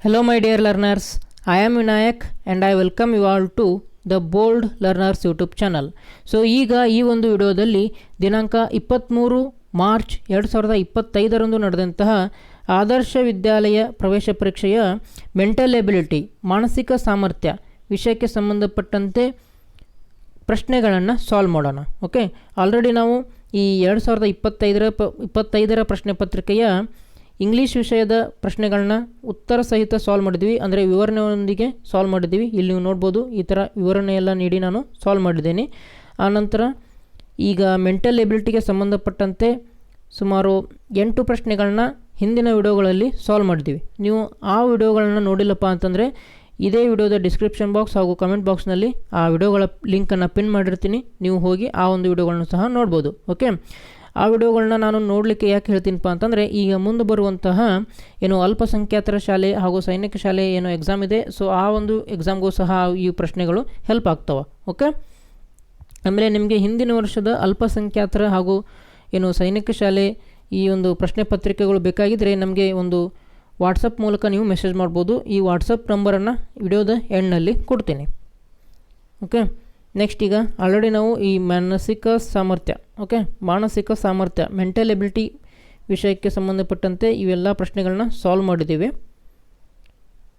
Hello, my dear learners. I am Vinayak and I welcome you all to the bold learners YouTube channel so ಈಗ ಈ ಒಂದು ವಿಡಿಯೋದಲ್ಲಿ ದಿನಾಂಕ ಇಪ್ಪತ್ತ್ಮೂರು March ಎರಡು ಸಾವಿರದ ಇಪ್ಪತ್ತೈದರಂದು ನಡೆದಂತಹ ಆದರ್ಶ ವಿದ್ಯಾಲಯ ಪ್ರವೇಶ ಪರೀಕ್ಷೆಯ ಮೆಂಟಲ್ ಎಬಿಲಿಟಿ ಮಾನಸಿಕ ಸಾಮರ್ಥ್ಯ ವಿಷಯಕ್ಕೆ ಸಂಬಂಧಪಟ್ಟಂತೆ ಪ್ರಶ್ನೆಗಳನ್ನು ಸಾಲ್ವ್ ಮಾಡೋಣ. ಓಕೆ ಆಲ್ರೆಡಿ ನಾವು ಈ ಎರಡು ಸಾವಿರದ ಇಪ್ಪತ್ತೈದರ ಪ ಇಪ್ಪತ್ತೈದರ ಪ್ರಶ್ನೆ ಪತ್ರಿಕೆಯ ಇಂಗ್ಲೀಷ್ ವಿಷಯದ ಪ್ರಶ್ನೆಗಳನ್ನ ಉತ್ತರ ಸಹಿತ ಸಾಲ್ವ್ ಮಾಡಿದ್ವಿ. ಅಂದರೆ ವಿವರಣೆಯೊಂದಿಗೆ ಸಾಲ್ವ್ ಮಾಡಿದ್ದೀವಿ. ಇಲ್ಲಿ ನೀವು ನೋಡ್ಬೋದು ಈ ಥರ ವಿವರಣೆಯೆಲ್ಲ ನೀಡಿ ನಾನು ಸಾಲ್ವ್ ಮಾಡಿದ್ದೇನೆ. ಆನಂತರ ಈಗ ಮೆಂಟಲ್ ಎಬಿಲಿಟಿಗೆ ಸಂಬಂಧಪಟ್ಟಂತೆ ಸುಮಾರು ಎಂಟು ಪ್ರಶ್ನೆಗಳನ್ನ ಹಿಂದಿನ ವಿಡಿಯೋಗಳಲ್ಲಿ ಸಾಲ್ವ್ ಮಾಡಿದ್ದೀವಿ. ನೀವು ಆ ವಿಡಿಯೋಗಳನ್ನ ನೋಡಿಲ್ಲಪ್ಪ ಅಂತಂದರೆ ಇದೇ ವಿಡಿಯೋದ ಡಿಸ್ಕ್ರಿಪ್ಷನ್ ಬಾಕ್ಸ್ ಹಾಗೂ ಕಮೆಂಟ್ ಬಾಕ್ಸ್ನಲ್ಲಿ ಆ ವಿಡಿಯೋಗಳ ಲಿಂಕನ್ನು ಪಿನ್ ಮಾಡಿರ್ತೀನಿ. ನೀವು ಹೋಗಿ ಆ ಒಂದು ವಿಡಿಯೋಗಳನ್ನು ಸಹ ನೋಡ್ಬೋದು. ಓಕೆ ಆ ವಿಡಿಯೋಗಳನ್ನ ನಾನು ನೋಡಲಿಕ್ಕೆ ಯಾಕೆ ಹೇಳ್ತೀನಪ್ಪ ಅಂತಂದರೆ, ಈಗ ಮುಂದೆ ಬರುವಂತಹ ಏನು ಅಲ್ಪಸಂಖ್ಯಾತರ ಶಾಲೆ ಹಾಗೂ ಸೈನಿಕ ಶಾಲೆ ಏನು ಎಕ್ಸಾಮ್ ಇದೆ. ಸೊ ಆ ಒಂದು ಎಕ್ಸಾಮ್ಗೂ ಸಹ ಈ ಪ್ರಶ್ನೆಗಳು ಹೆಲ್ಪ್ ಆಗ್ತವೆ. ಓಕೆ ಆಮೇಲೆ ನಿಮಗೆ ಹಿಂದಿನ ವರ್ಷದ ಅಲ್ಪಸಂಖ್ಯಾತರ ಹಾಗೂ ಏನು ಸೈನಿಕ ಶಾಲೆ ಈ ಒಂದು ಪ್ರಶ್ನೆ ಪತ್ರಿಕೆಗಳು ಬೇಕಾಗಿದ್ದರೆ ನಮಗೆ ಒಂದು ವಾಟ್ಸಪ್ ಮೂಲಕ ನೀವು ಮೆಸೇಜ್ ಮಾಡ್ಬೋದು. ಈ ವಾಟ್ಸಪ್ ನಂಬರನ್ನು ವಿಡಿಯೋದ ಎಂಡ್ನಲ್ಲಿ ಕೊಡ್ತೀನಿ. ಓಕೆ ನೆಕ್ಸ್ಟ್ ಈಗ ಆಲ್ರೆಡಿ ನಾವು ಈ ಮಾನಸಿಕ ಸಾಮರ್ಥ್ಯ ಓಕೆ ಮಾನಸಿಕ ಸಾಮರ್ಥ್ಯ ಮೆಂಟಲ್ ಎಬಿಲಿಟಿ ವಿಷಯಕ್ಕೆ ಸಂಬಂಧಪಟ್ಟಂತೆ ಇವೆಲ್ಲ ಪ್ರಶ್ನೆಗಳನ್ನ ಸಾಲ್ವ್ ಮಾಡಿದ್ದೀವಿ.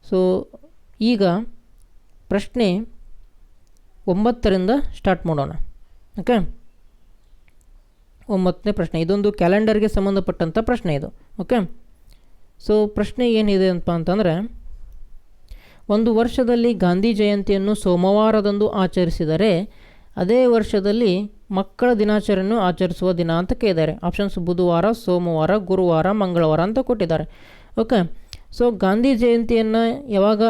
ಸೊ ಈಗ ಪ್ರಶ್ನೆ ಒಂಬತ್ತರಿಂದ ಸ್ಟಾರ್ಟ್ ಮಾಡೋಣ ಓಕೆ ಒಂಬತ್ತನೇ ಪ್ರಶ್ನೆ, ಇದೊಂದು ಕ್ಯಾಲೆಂಡರ್ಗೆ ಸಂಬಂಧಪಟ್ಟಂಥ ಪ್ರಶ್ನೆ ಇದು ಓಕೆ ಸೊ ಪ್ರಶ್ನೆ ಏನಿದೆ ಅಂತ ಅಂತಂದರೆ ಒಂದು ವರ್ಷದಲ್ಲಿ ಗಾಂಧಿ ಜಯಂತಿಯನ್ನು ಸೋಮವಾರದಂದು ಆಚರಿಸಿದರೆ, ಅದೇ ವರ್ಷದಲ್ಲಿ ಮಕ್ಕಳ ದಿನಾಚರಣೆಯನ್ನು ಆಚರಿಸುವ ದಿನ ಅಂತ ಕೇಳಿದ್ದಾರೆ. ಆಪ್ಷನ್ಸ್ ಬುಧವಾರ, ಸೋಮವಾರ, ಗುರುವಾರ, ಮಂಗಳವಾರ ಅಂತ ಕೊಟ್ಟಿದ್ದಾರೆ. ಓಕೆ, ಸೊ ಗಾಂಧಿ ಜಯಂತಿಯನ್ನು ಯಾವಾಗ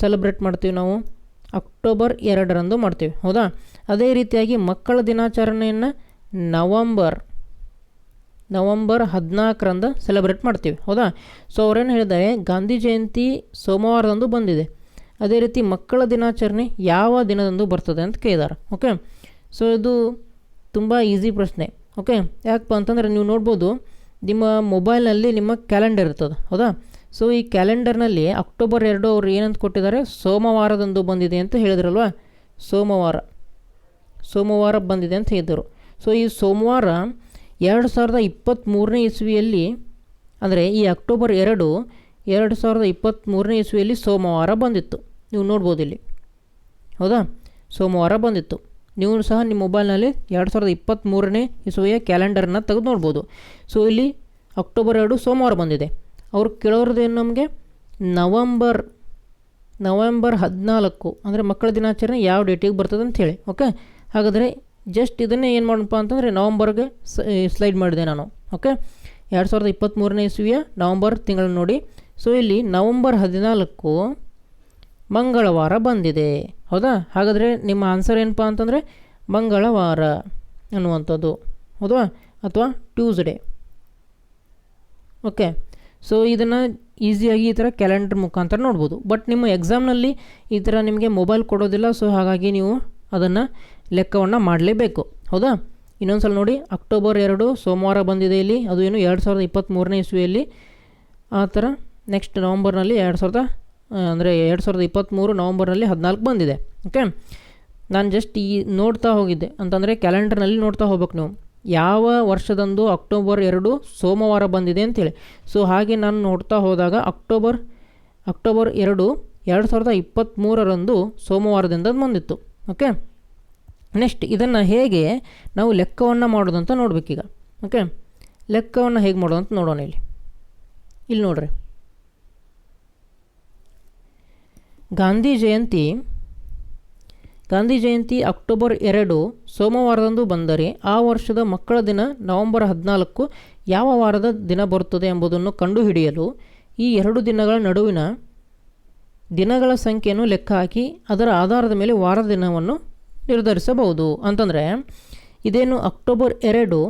ಸೆಲೆಬ್ರೇಟ್ ಮಾಡ್ತೀವಿ ನಾವು? ಅಕ್ಟೋಬರ್ ಎರಡರಂದು ಮಾಡ್ತೀವಿ, ಹೌದಾ? ಅದೇ ರೀತಿಯಾಗಿ ಮಕ್ಕಳ ದಿನಾಚರಣೆಯನ್ನು ನವಂಬರ್ ನವಂಬರ್ ಹದಿನಾಲ್ಕರಂದು ಸೆಲೆಬ್ರೇಟ್ ಮಾಡ್ತೀವಿ, ಹೌದಾ? ಸೊ ಅವ್ರೇನು ಹೇಳಿದ್ದಾರೆ, ಗಾಂಧಿ ಜಯಂತಿ ಸೋಮವಾರದಂದು ಬಂದಿದೆ. ಅದೇ ರೀತಿ ಮಕ್ಕಳ ದಿನಾಚರಣೆ ಯಾವ ದಿನದಂದು ಬರ್ತದೆ ಅಂತ ಕೇಳಿದ್ದಾರೆ ಓಕೆ ಸೊ ಇದು ತುಂಬ ಈಸಿ ಪ್ರಶ್ನೆ ಓಕೆ ಯಾಕಪ್ಪ ಅಂತಂದರೆ ನೀವು ನೋಡ್ಬೋದು, ನಿಮ್ಮ ಮೊಬೈಲ್ನಲ್ಲಿ ನಿಮ್ಮ ಕ್ಯಾಲೆಂಡರ್ ಇರ್ತದೆ, ಹೌದಾ? ಸೊ ಈ ಕ್ಯಾಲೆಂಡರ್ನಲ್ಲಿ ಅಕ್ಟೋಬರ್ ಎರಡು ಅವರು ಏನಂತ ಕೊಟ್ಟಿದ್ದಾರೆ, ಸೋಮವಾರದಂದು ಬಂದಿದೆ ಅಂತ ಹೇಳಿದ್ರಲ್ವ? ಸೋಮವಾರ ಸೋಮವಾರ ಬಂದಿದೆ ಅಂತ ಹೇಳಿದರು ಸೊ ಈ ಸೋಮವಾರ ಎರಡು ಸಾವಿರದ ಇಪ್ಪತ್ತ್ಮೂರನೇ ಇಸ್ವಿಯಲ್ಲಿ, ಅಂದರೆ ಈ ಅಕ್ಟೋಬರ್ ಎರಡು ಎರಡು ಸಾವಿರದ ಇಪ್ಪತ್ತ್ಮೂರನೇ ಇಸ್ವಿಯಲ್ಲಿ ಸೋಮವಾರ ಬಂದಿತ್ತು. ನೀವು ನೋಡ್ಬೋದು ಇಲ್ಲಿ. ಹೌದಾ? ಸೋಮವಾರ ಬಂದಿತ್ತು. ನೀವು ಸಹ ನಿಮ್ಮ ಮೊಬೈಲ್ನಲ್ಲಿ ಎರಡು ಸಾವಿರದ ಇಪ್ಪತ್ತ್ಮೂರನೇ ಇಸುವೆಯ ಕ್ಯಾಲೆಂಡರ್ನ ತೆಗೆದು ನೋಡ್ಬೋದು. ಸೊ, ಇಲ್ಲಿ ಅಕ್ಟೋಬರ್ ಎರಡು ಸೋಮವಾರ ಬಂದಿದೆ. ಅವ್ರು ಕೇಳೋರದೇನು ನಮಗೆ? ನವಂಬರ್, ನವೆಂಬರ್ ಹದಿನಾಲ್ಕು, ಅಂದರೆ ಮಕ್ಕಳ ದಿನಾಚರಣೆ ಯಾವ ಡೇಟಿಗೆ ಬರ್ತದೆ ಅಂತ ಹೇಳಿ, ಓಕೆ? ಹಾಗಾದರೆ ಜಸ್ಟ್ ಇದನ್ನೇ ಏನು ಮಾಡೋಣಪ್ಪ ಅಂತಂದರೆ ನವಂಬರ್ಗೆ ಸ್ಲೈಡ್ ಮಾಡಿದೆ ನಾನು ಓಕೆ ಎರಡು ಸಾವಿರದ ಇಪ್ಪತ್ತ್ಮೂರನೇ ಇಸ್ವಿಯ ನವಂಬರ್ ತಿಂಗಳು ನೋಡಿ. ಸೊ ಇಲ್ಲಿ ನವಂಬರ್ ಹದಿನಾಲ್ಕು ಮಂಗಳವಾರ ಬಂದಿದೆ. ಹೌದಾ? ಹಾಗಾದರೆ ನಿಮ್ಮ ಆನ್ಸರ್ ಏನಪ್ಪ ಅಂತಂದರೆ ಮಂಗಳವಾರ ಅನ್ನುವಂಥದ್ದು, ಹೌದಾ? ಅಥವಾ ಟ್ಯೂಸ್ಡೇ ಓಕೆ ಸೊ ಇದನ್ನು ಈಸಿಯಾಗಿ ಈ ಥರ ಕ್ಯಾಲೆಂಡರ್ ಮುಖಾಂತರ ನೋಡ್ಬೋದು. ಬಟ್ ನಿಮ್ಮ ಎಕ್ಸಾಮ್ನಲ್ಲಿ ಈ ಥರ ನಿಮಗೆ ಮೊಬೈಲ್ ಕೊಡೋದಿಲ್ಲ ಸೊ ಹಾಗಾಗಿ ನೀವು ಅದನ್ನು ಲೆಕ್ಕವನ್ನು ಮಾಡಲೇಬೇಕು. ಹೌದಾ? ಇನ್ನೊಂದು ಸಲ ನೋಡಿ, ಅಕ್ಟೋಬರ್ ಎರಡು, ಸೋಮವಾರ ಬಂದಿದೆ ಇಲ್ಲಿ. ಅದು ಏನು ಎರಡು ಸಾವಿರದ ಇಪ್ಪತ್ತ್ಮೂರನೇ ಇಸ್ವಿಯಲ್ಲಿ. ಆ ಥರ ನೆಕ್ಸ್ಟ್ ನವಂಬರ್ನಲ್ಲಿ ಎರಡು ಸಾವಿರದ ಅಂದರೆ ಎರಡು ಸಾವಿರದ ಇಪ್ಪತ್ತ್ಮೂರು ನವಂಬರ್ನಲ್ಲಿ ಹದಿನಾಲ್ಕು ಬಂದಿದೆ. ಓಕೆ? ನಾನು ಜಸ್ಟ್ ಈ ನೋಡ್ತಾ ಹೋಗಿದ್ದೆ. ಅಂತಂದರೆ ಕ್ಯಾಲೆಂಡರ್ನಲ್ಲಿ ನೋಡ್ತಾ ಹೋಗ್ಬೇಕು ನೀವು. ಯಾವ ವರ್ಷದಂದು ಅಕ್ಟೋಬರ್ ಎರಡು, ಸೋಮವಾರ ಬಂದಿದೆ ಅಂತೇಳಿ. ಸೊ, ಹಾಗೆ ನಾನು ನೋಡ್ತಾ ಹೋದಾಗ ಅಕ್ಟೋಬರ್ ಅಕ್ಟೋಬರ್ ಎರಡು ಎರಡು ಸಾವಿರದ ಇಪ್ಪತ್ತ್ಮೂರರಂದು ಸೋಮವಾರದಿಂದ ಬಂದಿತ್ತು. ಓಕೆ? ನೆಕ್ಸ್ಟ್ ಇದನ್ನು ಹೇಗೆ ನಾವು ಲೆಕ್ಕವನ್ನು ಮಾಡೋದಂತ ನೋಡಬೇಕೀಗ. ಓಕೆ ಲೆಕ್ಕವನ್ನು ಹೇಗೆ ಮಾಡೋದು ಅಂತ ನೋಡೋಣ ಇಲ್ಲಿ. ಇಲ್ಲಿ ನೋಡ್ರಿ. ಗಾಂಧಿ ಜಯಂತಿ ಗಾಂಧಿ ಜಯಂತಿ ಅಕ್ಟೋಬರ್ ಎರಡು ಸೋಮವಾರದಂದು ಬಂದರೆ ಆ ವರ್ಷದ ಮಕ್ಕಳ ದಿನ ನವೆಂಬರ್ ಹದಿನಾಲ್ಕು ಯಾವ ವಾರದ ದಿನ ಬರುತ್ತದೆ ಎಂಬುದನ್ನು ಕಂಡುಹಿಡಿಯಲು ಈ ಎರಡು ದಿನಗಳ ನಡುವಿನ ದಿನಗಳ ಸಂಖ್ಯೆಯನ್ನು ಲೆಕ್ಕ ಹಾಕಿ ಅದರ ಆಧಾರದ ಮೇಲೆ ವಾರದ ದಿನವನ್ನು ನಿರ್ಧರಿಸಬಹುದು. ಅಂತಂದರೆ, ಇದೇನು ಅಕ್ಟೋಬರ್ ಎರಡು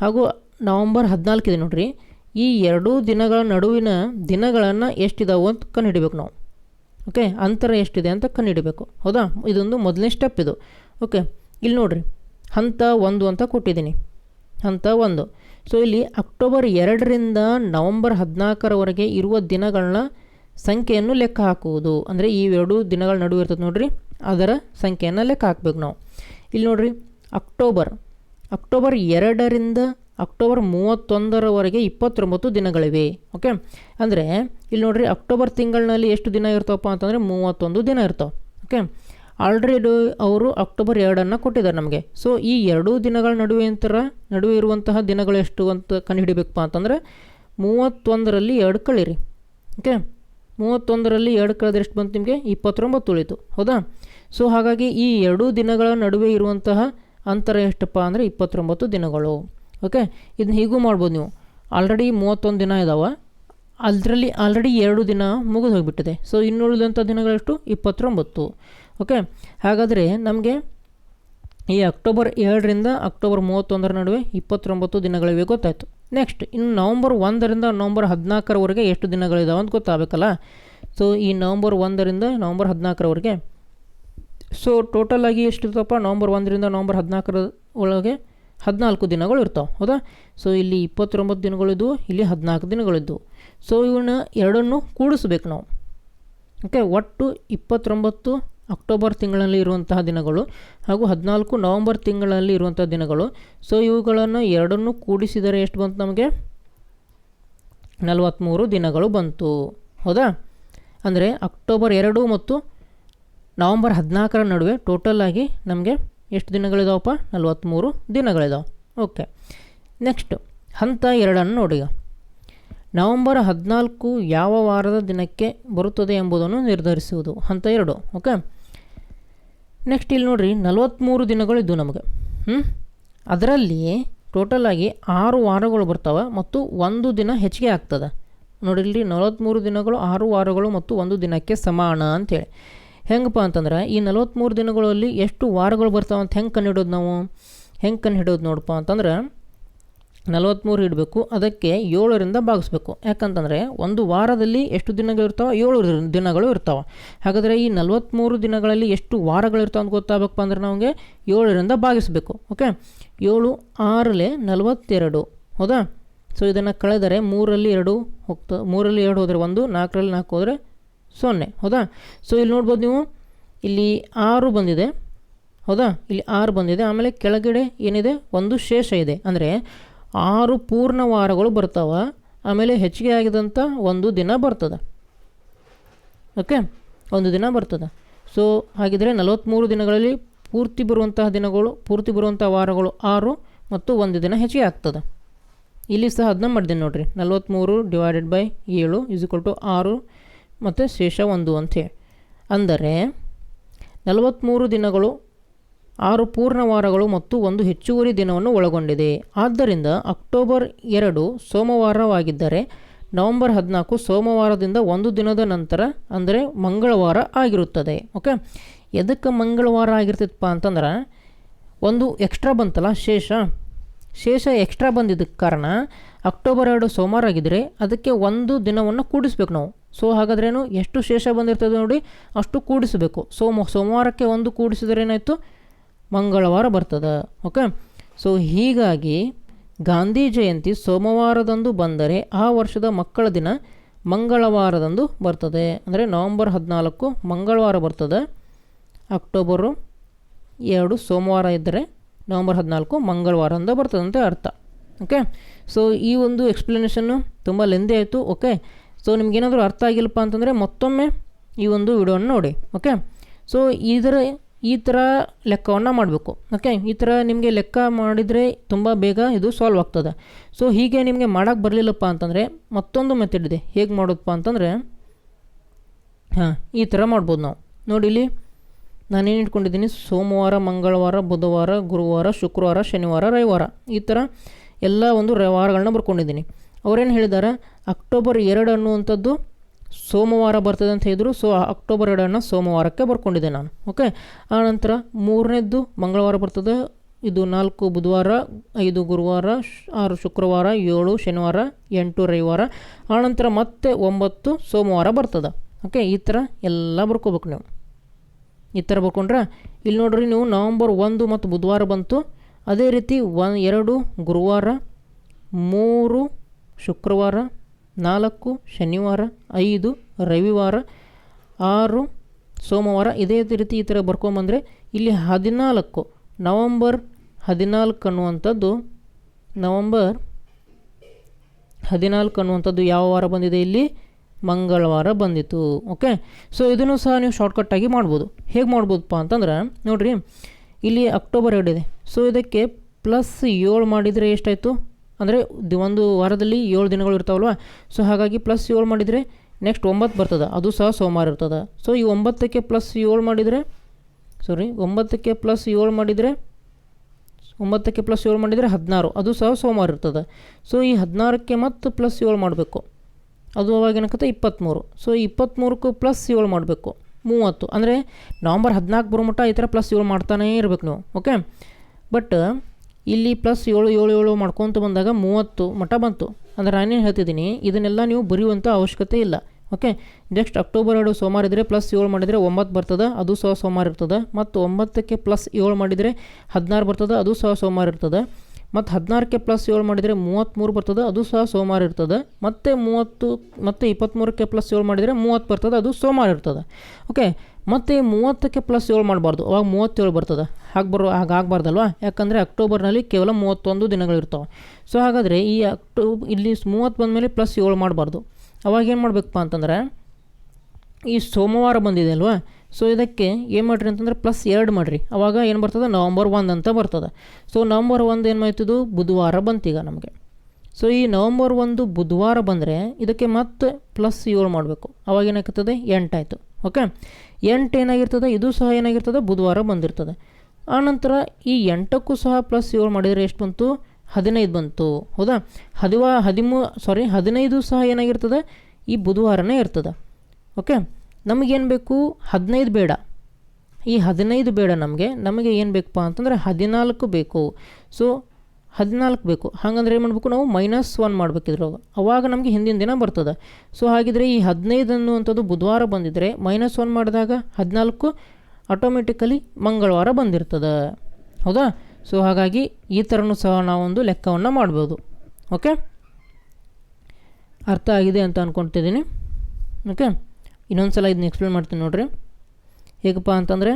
ಹಾಗೂ ನವಂಬರ್ ಹದಿನಾಲ್ಕಿದೆ ನೋಡ್ರಿ. ಈ ಎರಡೂ ದಿನಗಳ ನಡುವಿನ ದಿನಗಳನ್ನು ಎಷ್ಟಿದಾವು ಅಂತ ಕಂಡುಹಿಡಬೇಕು ನಾವು. ಓಕೆ, ಅಂತರ ಎಷ್ಟಿದೆ ಅಂತ ಕಂಡುಹಿಡಬೇಕು. ಹೌದಾ? ಇದೊಂದು ಮೊದಲನೇ ಸ್ಟೆಪ್ ಇದು. ಓಕೆ, ಇಲ್ಲಿ ನೋಡಿರಿ. ಹಂತ ಒಂದು ಅಂತ ಕೊಟ್ಟಿದ್ದೀನಿ. ಹಂತ ಒಂದು. ಸೊ ಇಲ್ಲಿ ಅಕ್ಟೋಬರ್ ಎರಡರಿಂದ ನವಂಬರ್ ಹದಿನಾಲ್ಕರವರೆಗೆ ಇರುವ ದಿನಗಳನ್ನ ಸಂಖ್ಯೆಯನ್ನು ಲೆಕ್ಕ ಹಾಕುವುದು. ಅಂದರೆ ಈ ಎರಡು ದಿನಗಳ ನಡುವೆ ಇರ್ತದೆ ನೋಡಿರಿ. ಅದರ ಸಂಖ್ಯೆಯನ್ನು ಲೆಕ್ಕ ಹಾಕ್ಬೇಕು ನಾವು. ಇಲ್ಲಿ ನೋಡಿರಿ, ಅಕ್ಟೋಬರ್. ಅಕ್ಟೋಬರ್ ಎರಡರಿಂದ ಅಕ್ಟೋಬರ್ ಮೂವತ್ತೊಂದರವರೆಗೆ ಇಪ್ಪತ್ತೊಂಬತ್ತು ದಿನಗಳಿವೆ. ಓಕೆ ಅಂದರೆ ಇಲ್ಲಿ ನೋಡ್ರಿ, ಅಕ್ಟೋಬರ್ ತಿಂಗಳಿನಲ್ಲಿ ಎಷ್ಟು ದಿನ ಇರ್ತಾವಪ್ಪ ಅಂತಂದರೆ ಮೂವತ್ತೊಂದು ದಿನ ಇರ್ತಾವೆ. ಓಕೆ ಆಲ್ರೆಡಿ ಅವರು ಅಕ್ಟೋಬರ್ ಎರಡನ್ನು ಕೊಟ್ಟಿದ್ದಾರೆ ನಮಗೆ. ಸೊ ಈ ಎರಡೂ ದಿನಗಳ ನಡುವೆ ಅಂತರ, ನಡುವೆ ಇರುವಂತಹ ದಿನಗಳು ಎಷ್ಟು ಅಂತ ಕಂಡುಹಿಡಿಬೇಕಪ್ಪ ಅಂತಂದರೆ ಮೂವತ್ತೊಂದರಲ್ಲಿ ಎರಡು ಕಳೀರಿ. ಓಕೆ ಮೂವತ್ತೊಂದರಲ್ಲಿ ಎರಡು ಕಳೆದ್ರೆ ಎಷ್ಟು ಬಂತು ನಿಮಗೆ, ಇಪ್ಪತ್ತೊಂಬತ್ತು ಉಳಿತು. ಹೌದಾ? ಸೊ ಹಾಗಾಗಿ ಈ ಎರಡೂ ದಿನಗಳ ನಡುವೆ ಇರುವಂತಹ ಅಂತರ ಎಷ್ಟಪ್ಪ ಅಂದರೆ ಇಪ್ಪತ್ತೊಂಬತ್ತು ದಿನಗಳು. ಓಕೆ ಇದನ್ನ ಹೀಗೂ ಮಾಡ್ಬೋದು ನೀವು. ಆಲ್ರೆಡಿ ಮೂವತ್ತೊಂದು ದಿನ ಇದ್ದಾವೆ ಅದರಲ್ಲಿ ಆಲ್ರೆಡಿ ಎರಡು ದಿನ ಮುಗಿದು ಹೋಗಿಬಿಟ್ಟಿದೆ. ಸೊ ಇನ್ನುಳಿದಂಥ ದಿನಗಳೆಷ್ಟು ಇಪ್ಪತ್ತೊಂಬತ್ತು. ಓಕೆ ಹಾಗಾದರೆ ನಮಗೆ ಈ ಅಕ್ಟೋಬರ್ ಎರಡರಿಂದ ಅಕ್ಟೋಬರ್ ಮೂವತ್ತೊಂದರ ನಡುವೆ ಇಪ್ಪತ್ತೊಂಬತ್ತು ದಿನಗಳಿವೆ ಗೊತ್ತಾಯಿತು. ನೆಕ್ಸ್ಟ್ ಇನ್ನು ನವಂಬರ್ ಒಂದರಿಂದ ನವಂಬರ್ ಹದಿನಾಲ್ಕರವರೆಗೆ ಎಷ್ಟು ದಿನಗಳಿದಾವೆ ಅಂತ ಗೊತ್ತಾಗಬೇಕಲ್ಲ? ಸೊ ಈ ನವಂಬರ್ ಒಂದರಿಂದ ನವಂಬರ್ ಹದಿನಾಲ್ಕರವರೆಗೆ. ಸೊ ಟೋಟಲ್ ಆಗಿ ಎಷ್ಟು ಇರ್ತಪ್ಪ ನವಂಬರ್ ಒಂದರಿಂದ ನವಂಬರ್ ಹದಿನಾಲ್ಕರ ಒಳಗೆ ಹದಿನಾಲ್ಕು ದಿನಗಳು ಇರ್ತಾವೆ, ಹೌದಾ? ಸೊ ಇಲ್ಲಿ ಇಪ್ಪತ್ತೊಂಬತ್ತು ದಿನಗಳಿದ್ವು ಇಲ್ಲಿ ಹದಿನಾಲ್ಕು ದಿನಗಳಿದ್ವು ಸೊ ಇವನ್ನ ಎರಡನ್ನು ಕೂಡಿಸ್ಬೇಕು ನಾವು. ಓಕೆ ಒಟ್ಟು ಇಪ್ಪತ್ತೊಂಬತ್ತು ಅಕ್ಟೋಬರ್ ತಿಂಗಳಲ್ಲಿ ಇರುವಂತಹ ದಿನಗಳು ಹಾಗೂ ಹದಿನಾಲ್ಕು ನವಂಬರ್ ತಿಂಗಳಲ್ಲಿ ಇರುವಂಥ ದಿನಗಳು. ಸೊ ಇವುಗಳನ್ನು ಎರಡನ್ನು ಕೂಡಿಸಿದರೆ ಎಷ್ಟು ಬಂತು ನಮಗೆ? ನಲವತ್ತ್ಮೂರು ದಿನಗಳು ಬಂತು. ಹೌದಾ? ಅಂದರೆ ಅಕ್ಟೋಬರ್ ಎರಡು ಮತ್ತು ನವಂಬರ್ ಹದಿನಾಲ್ಕರ ನಡುವೆ ಟೋಟಲ್ ಆಗಿ ನಮಗೆ ಎಷ್ಟು ದಿನಗಳಿದಾವಪ್ಪ? ನಲವತ್ತ್ಮೂರು ದಿನಗಳಿದಾವೆ. ಓಕೆ ನೆಕ್ಸ್ಟ್ ಹಂತ ಎರಡನ್ನು ನೋಡಿ. ನವಂಬರ್ ಹದಿನಾಲ್ಕು ಯಾವ ವಾರದ ದಿನಕ್ಕೆ ಬರುತ್ತದೆ ಎಂಬುದನ್ನು ನಿರ್ಧರಿಸುವುದು. ಹಂತ ಎರಡು. ಓಕೆ ನೆಕ್ಸ್ಟ್ ಇಲ್ಲಿ ನೋಡ್ರಿ ನಲವತ್ತ್ಮೂರು ದಿನಗಳಿದ್ದು ನಮಗೆ. ಹ್ಞೂ ಅದರಲ್ಲಿ ಟೋಟಲಾಗಿ ಆರು ವಾರಗಳು ಬರ್ತಾವೆ ಮತ್ತು ಒಂದು ದಿನ ಹೆಚ್ಚಿಗೆ ಆಗ್ತದೆ. ನೋಡಿಲ್ರಿ ನಲವತ್ತ್ಮೂರು ದಿನಗಳು, ಆರು ವಾರಗಳು ಮತ್ತು ಒಂದು ದಿನಕ್ಕೆ ಸಮಾನ ಅಂತೇಳಿ. ಹೆಂಗಪ್ಪ ಅಂತಂದ್ರೆ, ಈ ನಲವತ್ತ್ಮೂರು ದಿನಗಳಲ್ಲಿ ಎಷ್ಟು ವಾರಗಳು ಬರ್ತಾವೆ ಅಂತ ಹೆಂಗೆ ಕಂಡು ಹಿಡೋದು ನಾವು? ಹೆಂಗೆ ಕಂಡು ಹಿಡೋದು ನೋಡಪ್ಪ ಅಂತಂದ್ರೆ ನಲವತ್ತ್ಮೂರು ಇಡಬೇಕು, ಅದಕ್ಕೆ ಏಳರಿಂದ ಭಾಗಿಸ್ಬೇಕು. ಯಾಕಂತಂದರೆ ಒಂದು ವಾರದಲ್ಲಿ ಎಷ್ಟು ದಿನಗಳು ಇರ್ತಾವೆ ಏಳು ದಿನಗಳು ಇರ್ತಾವೆ. ಹಾಗಾದರೆ ಈ ನಲವತ್ತ್ಮೂರು ದಿನಗಳಲ್ಲಿ ಎಷ್ಟು ವಾರಗಳು ಇರ್ತಾವೆ ಅಂತ ಗೊತ್ತಾಗಬೇಕಪ್ಪ ಅಂದ್ರೆ ನಮಗೆ ಏಳರಿಂದ ಭಾಗಿಸ್ಬೇಕು, ಓಕೆ? ಏಳು ಆರಲೆ ನಲವತ್ತೆರಡು, ಹೌದಾ? ಸೊ ಇದನ್ನು ಕಳೆದರೆ ಮೂರಲ್ಲಿ ಎರಡು ಹೋಗ್ತಾ ಮೂರಲ್ಲಿ ಎರಡು ಹೋದರೆ ಒಂದು, ನಾಲ್ಕರಲ್ಲಿ ನಾಲ್ಕು ಹೋದರೆ ಸೊನ್ನೆ, ಹೌದಾ? ಸೊ ಇಲ್ಲಿ ನೋಡ್ಬೋದು ನೀವು, ಇಲ್ಲಿ ಆರು ಬಂದಿದೆ, ಹೌದಾ? ಇಲ್ಲಿ ಆರು ಬಂದಿದೆ, ಆಮೇಲೆ ಕೆಳಗಡೆ ಏನಿದೆ? ಒಂದು ಶೇಷ ಇದೆ. ಅಂದರೆ ಆರು ಪೂರ್ಣ ವಾರಗಳು ಬರ್ತಾವೆ, ಆಮೇಲೆ ಹೆಚ್ಚಿಗೆ ಆಗಿದಂಥ ಒಂದು ದಿನ ಬರ್ತದೆ. ಓಕೆ? ಒಂದು ದಿನ ಬರ್ತದೆ. ಸೊ ಹಾಗಿದ್ರೆ ನಲವತ್ತ್ಮೂರು ದಿನಗಳಲ್ಲಿ ಪೂರ್ತಿ ಬರುವಂತಹ ದಿನಗಳು, ಪೂರ್ತಿ ಬರುವಂಥ ವಾರಗಳು ಆರು ಮತ್ತು ಒಂದು ದಿನ ಹೆಚ್ಚಿಗೆ ಆಗ್ತದೆ. ಇಲ್ಲಿ ಸಹ ಅದನ್ನ ಮಾಡಿದ್ದೀನಿ ನೋಡಿರಿ. ನಲವತ್ತ್ಮೂರು ಡಿವೈಡೆಡ್ ಬೈ ಏಳು ಇಸ್ ಇಕ್ವಲ್ ಟು ಆರು ಮತ್ತು ಶೇಷ ಒಂದು ಅಂಥೇಳಿ ಅಂದರೆ ನಲವತ್ತ್ಮೂರು ದಿನಗಳು ಆರು ಪೂರ್ಣ ವಾರಗಳು ಮತ್ತು ಒಂದು ಹೆಚ್ಚುವರಿ ದಿನವನ್ನು ಒಳಗೊಂಡಿದೆ. ಆದ್ದರಿಂದ ಅಕ್ಟೋಬರ್ ಎರಡು ಸೋಮವಾರವಾಗಿದ್ದರೆ ನವಂಬರ್ ಹದಿನಾಲ್ಕು ಸೋಮವಾರದಿಂದ ಒಂದು ದಿನದ ನಂತರ, ಅಂದರೆ ಮಂಗಳವಾರ ಆಗಿರುತ್ತದೆ. ಓಕೆ? ಎದಕ್ಕೆ ಮಂಗಳವಾರ ಆಗಿರ್ತೈತಪ್ಪ ಅಂತಂದ್ರೆ, ಒಂದು ಎಕ್ಸ್ಟ್ರಾ ಬಂತಲ್ಲ ಶೇಷ? ಶೇಷ ಎಕ್ಸ್ಟ್ರಾ ಬಂದಿದ್ದಕ್ಕೆ ಕಾರಣ ಅಕ್ಟೋಬರ್ ಎರಡು ಸೋಮವಾರ ಆಗಿದ್ದರೆ ಅದಕ್ಕೆ ಒಂದು ದಿನವನ್ನು ಕೂಡಿಸ್ಬೇಕು ನಾವು. ಸೊ, ಹಾಗಾದ್ರೇನು ಎಷ್ಟು ಶೇಷ ಬಂದಿರ್ತದೆ ನೋಡಿ, ಅಷ್ಟು ಕೂಡಿಸಬೇಕು. ಸೋಮ, ಸೋಮವಾರಕ್ಕೆ ಒಂದು ಕೂಡಿಸಿದ್ರೆ ಏನಾಯಿತು? ಮಂಗಳವಾರ ಬರ್ತದೆ. ಓಕೆ ಸೊ ಹೀಗಾಗಿ ಗಾಂಧಿ ಜಯಂತಿ ಸೋಮವಾರದಂದು ಬಂದರೆ ಆ ವರ್ಷದ ಮಕ್ಕಳ ದಿನ ಮಂಗಳವಾರದಂದು ಬರ್ತದೆ. ಅಂದರೆ ನವಂಬರ್ ಹದಿನಾಲ್ಕು ಮಂಗಳವಾರ ಬರ್ತದೆ. ಅಕ್ಟೋಬರು ಎರಡು ಸೋಮವಾರ ಇದ್ದರೆ ನವಂಬರ್ ಹದಿನಾಲ್ಕು ಮಂಗಳವಾರ ಅಂತ ಬರ್ತದೆ ಅಂತ ಅರ್ಥ. ಓಕೆ ಸೊ ಈ ಒಂದು ಎಕ್ಸ್ಪ್ಲನೇಷನ್ನು ತುಂಬ ಲೆಂದಿ ಆಯಿತು. ಓಕೆ ಸೊ ನಿಮಗೇನಾದರೂ ಅರ್ಥ ಆಗಿಲ್ಲಪ್ಪ ಅಂತಂದರೆ ಮತ್ತೊಮ್ಮೆ ಈ ಒಂದು ವಿಡಿಯೋನ ನೋಡಿ. ಓಕೆ ಸೊ ಇದರ ಈ ಥರ ಲೆಕ್ಕವನ್ನು ಮಾಡಬೇಕು. ಓಕೆ ಈ ಥರ ನಿಮಗೆ ಲೆಕ್ಕ ಮಾಡಿದರೆ ತುಂಬ ಬೇಗ ಇದು ಸಾಲ್ವ್ ಆಗ್ತದೆ. ಸೊ ಹೀಗೆ ನಿಮಗೆ ಮಾಡೋಕ್ಕೆ ಬರಲಿಲ್ಲಪ್ಪ ಅಂತಂದರೆ ಮತ್ತೊಂದು ಮೆಥಡ್ ಇದೆ. ಹೇಗೆ ಮಾಡೋದಪ್ಪ ಅಂತಂದರೆ, ಹಾಂ, ಈ ಥರ ಮಾಡ್ಬೋದು ನಾವು. ನೋಡಿಲಿ ನಾನೇನು ಇಟ್ಕೊಂಡಿದ್ದೀನಿ? ಸೋಮವಾರ, ಮಂಗಳವಾರ, ಬುಧವಾರ, ಗುರುವಾರ, ಶುಕ್ರವಾರ, ಶನಿವಾರ, ರವಿವಾರ. ಈ ಥರ ಎಲ್ಲ ಒಂದು ರವಿವಾರಗಳನ್ನ ವಾರಗಳನ್ನ ಬರ್ಕೊಂಡಿದ್ದೀನಿ. ಅವರೇನು ಹೇಳಿದ್ದಾರೆ ಅಕ್ಟೋಬರ್ ಎರಡು ಅನ್ನುವಂಥದ್ದು ಸೋಮವಾರ ಬರ್ತದೆ ಅಂತ ಹೇಳಿದ್ರು. ಸೊ ಅಕ್ಟೋಬರ್ ಎರಡನ್ನು ಸೋಮವಾರಕ್ಕೆ ಬರ್ಕೊಂಡಿದ್ದೆ ನಾನು. ಓಕೆ ಆನಂತರ ಮೂರನೇದ್ದು ಮಂಗಳವಾರ ಬರ್ತದೆ. ಇದು ನಾಲ್ಕು ಬುಧವಾರ, ಐದು ಗುರುವಾರ ಆರು ಶುಕ್ರವಾರ, ಏಳು ಶನಿವಾರ, ಎಂಟು ರವಿವಾರ. ಆನಂತರ ಮತ್ತೆ ಒಂಬತ್ತು ಸೋಮವಾರ ಬರ್ತದೆ. ಓಕೆ ಈ ಥರ ಎಲ್ಲ ಬರ್ಕೋಬೇಕು ನೀವು. ಈ ಥರ ಬರ್ಕೊಂಡ್ರೆ ಇಲ್ಲಿ ನೋಡ್ರಿ ನೀವು ನವಂಬರ್ ಒಂದು ಮತ್ತು ಬುಧವಾರ ಬಂತು. ಅದೇ ರೀತಿ ಒನ್, ಎರಡು ಗುರುವಾರ, ಮೂರು ಶುಕ್ರವಾರ ನಾಲ್ಕು, ಶನಿವಾರ, ಐದು, ರವಿವಾರ, ಆರು, ಸೋಮವಾರ, ಇದೇ ರೀತಿ ಈ ಥರ ಬರ್ಕೊಂಬಂದರೆ ಇಲ್ಲಿ ಹದಿನಾಲ್ಕು, ನವಂಬರ್ ಹದಿನಾಲ್ಕು ಅನ್ನುವಂಥದ್ದು, ನವಂಬರ್ ಹದಿನಾಲ್ಕು ಅನ್ನುವಂಥದ್ದು ಯಾವ ವಾರ ಬಂದಿದೆ ಇಲ್ಲಿ? ಮಂಗಳವಾರ ಬಂದಿತ್ತು, ಓಕೆ? ಸೊ ಇದನ್ನು ಸಹ ನೀವು ಶಾರ್ಟ್ಕಟ್ಟಾಗಿ ಮಾಡ್ಬೋದು. ಹೇಗೆ ಮಾಡ್ಬೋದಪ್ಪ ಅಂತಂದ್ರೆ, ನೋಡಿರಿ, ಇಲ್ಲಿ ಅಕ್ಟೋಬರ್ ಎರಡಿದೆ. ಸೊ ಇದಕ್ಕೆ ಪ್ಲಸ್ ಏಳು ಮಾಡಿದರೆ ಎಷ್ಟಾಯಿತು? ಅಂದರೆ ಒಂದು ವಾರದಲ್ಲಿ ಏಳು ದಿನಗಳು ಇರ್ತಾವಲ್ವ? ಸೊ ಹಾಗಾಗಿ ಪ್ಲಸ್ ಏಳು ಮಾಡಿದರೆ ನೆಕ್ಸ್ಟ್ ಒಂಬತ್ತು ಬರ್ತದೆ. ಅದು ಸಹ ಸೋಮವಾರ ಇರ್ತದೆ. ಸೊ ಈ ಒಂಬತ್ತಕ್ಕೆ ಪ್ಲಸ್ ಏಳು ಮಾಡಿದರೆ ಸಾರಿ ಒಂಬತ್ತಕ್ಕೆ ಪ್ಲಸ್ ಏಳು ಮಾಡಿದರೆ, ಒಂಬತ್ತಕ್ಕೆ ಪ್ಲಸ್ ಏಳು ಮಾಡಿದರೆ ಹದಿನಾರು. ಅದು ಸಹ ಸೋಮವಾರ ಇರ್ತದೆ. ಸೊ ಈ ಹದಿನಾರಕ್ಕೆ ಮತ್ತು ಪ್ಲಸ್ ಏಳು ಮಾಡಬೇಕು. ಅದು ಅವಾಗ ಇಪ್ಪತ್ತ್ಮೂರು ಸೊ ಇಪ್ಪತ್ತ್ಮೂರಕ್ಕೂ ಪ್ಲಸ್ ಏಳು ಮಾಡಬೇಕು. ಮೂವತ್ತು. ಅಂದರೆ ನವಂಬರ್ ಹದಿನಾಲ್ಕು ಬರೋ ಮಟ್ಟ ಈ ಥರ ಪ್ಲಸ್ ಏಳು ಮಾಡ್ತಾನೇ ಇರಬೇಕು ನೀವು. ಓಕೆ ಬಟ್ ಇಲ್ಲಿ ಪ್ಲಸ್ ಏಳು ಏಳು ಏಳು ಮಾಡ್ಕೊತ ಬಂದಾಗ ಮೂವತ್ತು ಮಠ ಬಂತು. ಅಂದರೆ ನಾನೇನು ಹೇಳ್ತಿದ್ದೀನಿ, ಇದನ್ನೆಲ್ಲ ನೀವು ಬರೆಯುವಂಥ ಅವಶ್ಯಕತೆ ಇಲ್ಲ. ಓಕೆ ನೆಕ್ಸ್ಟ್ ಅಕ್ಟೋಬರ್ ಎರಡು ಸೋಮವಾರ ಇದ್ದರೆ ಪ್ಲಸ್ ಏಳು ಮಾಡಿದರೆ ಒಂಬತ್ತು ಬರ್ತದೆ, ಅದು ಸಹ ಸೋಮವಾರ ಇರ್ತದೆ. ಮತ್ತು ಒಂಬತ್ತಕ್ಕೆ ಪ್ಲಸ್ ಏಳು ಮಾಡಿದರೆ ಹದಿನಾರು ಬರ್ತದೆ, ಅದು ಸಹ ಸೋಮವಾರ ಇರ್ತದೆ. ಮತ್ತು ಹದಿನಾರಕ್ಕೆ ಪ್ಲಸ್ ಏಳು ಮಾಡಿದರೆ ಮೂವತ್ತ್ಮೂರು ಬರ್ತದೆ, ಅದು ಸಹ ಸೋಮವಾರ ಇರ್ತದೆ. ಮತ್ತು ಮೂವತ್ತು, ಮತ್ತು ಇಪ್ಪತ್ತ್ಮೂರಕ್ಕೆ ಪ್ಲಸ್ ಏಳು ಮಾಡಿದರೆ ಮೂವತ್ತು ಬರ್ತದೆ, ಅದು ಸೋಮವಾರ ಇರ್ತದೆ. ಓಕೆ ಮತ್ತು ಮೂವತ್ತಕ್ಕೆ ಪ್ಲಸ್ ಏಳು ಮಾಡಬಾರ್ದು. ಅವಾಗ ಮೂವತ್ತೇಳು ಬರ್ತದೆ. ಹಾಗೆ ಬರೋ ಹಾಗೆ ಆಗಬಾರ್ದಲ್ವ? ಯಾಕಂದರೆ ಅಕ್ಟೋಬರ್ನಲ್ಲಿ ಕೇವಲ ಮೂವತ್ತೊಂದು ದಿನಗಳಿರ್ತಾವೆ. ಸೊ ಹಾಗಾದರೆ ಈ ಅಕ್ಟೋ ಇಲ್ಲಿ ಮೂವತ್ತು ಬಂದಮೇಲೆ ಪ್ಲಸ್ ಏಳು ಮಾಡಬಾರ್ದು. ಅವಾಗ ಏನು ಮಾಡಬೇಕಪ್ಪ ಅಂತಂದ್ರೆ, ಈ ಸೋಮವಾರ ಬಂದಿದೆ ಅಲ್ವಾ? ಸೊ ಇದಕ್ಕೆ ಏನು ಮಾಡಿರಿ ಅಂತಂದ್ರೆ ಪ್ಲಸ್ ಎರಡು ಮಾಡಿರಿ. ಅವಾಗ ಏನು ಬರ್ತದೆ? ನವಂಬರ್ ಒಂದು ಅಂತ ಬರ್ತದೆ. ಸೊ ನವಂಬರ್ ಒಂದು ಏನು ಮಾಡ್ತಿದ್ದು? ಬುಧವಾರ ಬಂತೀಗ ನಮಗೆ. ಸೊ ಈ ನವಂಬರ್ ಒಂದು ಬುಧವಾರ ಬಂದರೆ ಇದಕ್ಕೆ ಮತ್ತೆ ಪ್ಲಸ್ ಏಳು ಮಾಡಬೇಕು. ಅವಾಗ ಏನಾಗ್ತದೆ? ಎಂಟಾಯಿತು ಓಕೆ ಎಂಟು ಏನಾಗಿರ್ತದೆ? ಇದು ಸಹ ಏನಾಗಿರ್ತದೆ? ಬುಧವಾರ ಬಂದಿರ್ತದೆ. ಆನಂತರ ಈ ಎಂಟಕ್ಕೂ ಸಹ ಪ್ಲಸ್ ಏಳು ಮಾಡಿದರೆ ಎಷ್ಟು ಬಂತು? ಹದಿನೈದು ಬಂತು. ಹೌದಾ? ಹದಿವಾ, ಹದಿಮೂ ಸಾರಿ ಹದಿನೈದು ಸಹ ಏನಾಗಿರ್ತದೆ? ಈ ಬುಧವಾರನೇ ಇರ್ತದೆ. ಓಕೆ ನಮಗೇನು ಬೇಕು? ಹದಿನೈದು ಬೇಡ. ಈ ಹದಿನೈದು ಬೇಡ ನಮಗೆ. ನಮಗೆ ಏನು ಬೇಕಪ್ಪ ಅಂತಂದರೆ ಹದಿನಾಲ್ಕು ಬೇಕು. ಸೊ ಹದಿನಾಲ್ಕು ಬೇಕು. ಹಾಗಂದ್ರೆ ಏನು ಮಾಡಬೇಕು ನಾವು ಮೈನಸ್ ಒನ್ ಮಾಡಬೇಕಿದ್ರಾಗ ಅವಾಗ ನಮಗೆ ಹಿಂದಿನ ದಿನ ಬರ್ತದೆ. ಸೊ ಹಾಗಿದ್ರೆ ಈ ಹದಿನೈದು ಅನ್ನುವಂಥದ್ದು ಬುಧವಾರ ಬಂದಿದ್ದರೆ ಮೈನಸ್ ಒನ್ ಮಾಡಿದಾಗ ಹದಿನಾಲ್ಕು ಆಟೋಮೆಟಿಕಲಿ ಮಂಗಳವಾರ ಬಂದಿರ್ತದೆ. ಹೌದಾ? ಸೊ ಹಾಗಾಗಿ ಈ ಥರನೂ ಸಹ ನಾವೊಂದು ಲೆಕ್ಕವನ್ನು ಮಾಡ್ಬೋದು. ಓಕೆ ಅರ್ಥ ಆಗಿದೆ ಅಂತ ಅಂದ್ಕೊಳ್ತಿದ್ದೀನಿ ಓಕೆ ಇನ್ನೊಂದು ಸಲ ಇದನ್ನ ಎಕ್ಸ್ಪ್ಲೇನ್ ಮಾಡ್ತೀನಿ ನೋಡಿರಿ. ಹೇಗಪ್ಪ ಅಂತಂದರೆ